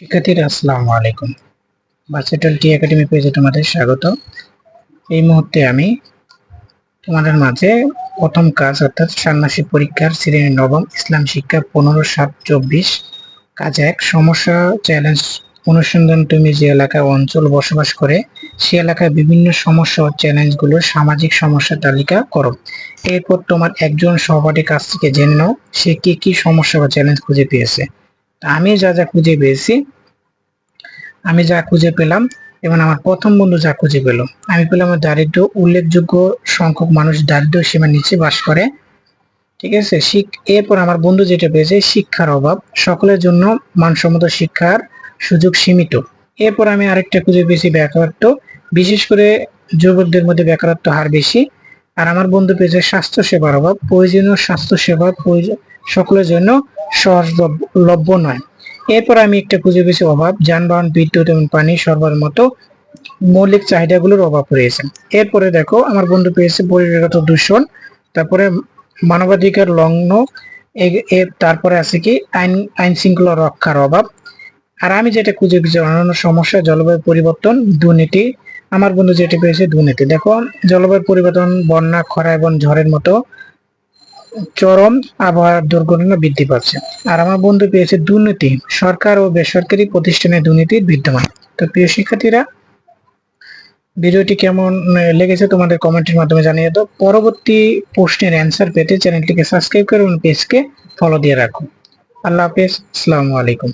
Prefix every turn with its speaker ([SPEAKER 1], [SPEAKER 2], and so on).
[SPEAKER 1] শিক্ষার্থীরা, আসসালামু আলাইকুম। ভার্সেটাল টি একাডেমি পেজে তোমাদের স্বাগত। এই মুহূর্তে আমি তোমাদের মাঝে প্রথম কাজ অর্থাৎ ষান্মাসিক পরীক্ষার শ্রেণি নবম ইসলাম শিক্ষা পনেরো সাত চব্বিশ কাজ এক সমস্যা চ্যালেঞ্জ অনুসন্ধান তুমি যে এলাকায় অঞ্চল বসবাস করে, সে এলাকায় বিভিন্ন সমস্যা ও চ্যালেঞ্জগুলোর সামাজিক সমস্যার তালিকা করো। এরপর তোমার একজন সহপাঠীর কাছ থেকে জেনে নাও, সে কি কি সমস্যা বা চ্যালেঞ্জ খুঁজে পেয়েছে। আমি যা যা খুঁজে পেয়েছি, আমি যা খুঁজে পেলাম, এবং আমার প্রথম বন্ধু যা খুঁজে পেল, আমি পেলাম দারিদ্র উল্লেখযোগ্য সংখ্যক মানুষ দারিদ্র সীমার নিচে বাস করে। ঠিক আছে? এরপর আমার বন্ধু যেটা পেয়েছে, শিক্ষার অভাব, সকলের জন্য মানসম্মত শিক্ষার সুযোগ সীমিত। এরপর আমি আরেকটা খুঁজে পেয়েছি বেকারত্ব, বিশেষ করে যুবকদের মধ্যে বেকারত্ব হার বেশি। আর আমার বন্ধু পেয়েছে স্বাস্থ্য সেবার অভাব। প্রয়োজনীয় স্বাস্থ্য সেবা প্রয়োজন- সকলের জন্য সহজলভ্য নয়। এরপর আমি একটা খুঁজে পেয়েছি অভাব। যানবাহন, বিদ্যুৎ এবং পানি সরবরাহের মতো মৌলিক চাহিদাগুলোর অভাব রয়েছে। এরপরে দেখো, আমার বন্ধু পেয়েছে পরিবেশগত দূষণ, তারপরে মানবাধিকার লগ্ন তারপরে আছে কি, আইন আইন শৃঙ্খলা রক্ষার অভাব। আর আমি যেটা খুঁজে পেয়েছি, অন্যান্য সমস্যা, জলবায়ু পরিবর্তন, দুর্নীতি আমার বন্ধু যেটা পেয়েছে দুর্নীতি। দেখো, জলবায়ু পরিবর্তন, বন্যা, খরা এবং ঝড়ের মতো চরম আবহাওয়ার দুর্ঘটনা বৃদ্ধি পাচ্ছে। আর আমার বন্ধু পেয়েছে দুর্নীতি, সরকার ও বেসরকারি প্রতিষ্ঠানে দুর্নীতি বিদ্যমান। তো প্রিয় শিক্ষার্থীরা, ভিডিওটি কেমন লেগেছে তোমাদের কমেন্টের মাধ্যমে জানিয়ে দাও। পরবর্তী প্রশ্নের অ্যান্সার পেতে চ্যানেলটিকে সাবস্ক্রাইব করো এবং পেজকে ফলো দিয়ে রাখো। আল্লাহ হাফেজ, আসসালামু আলাইকুম।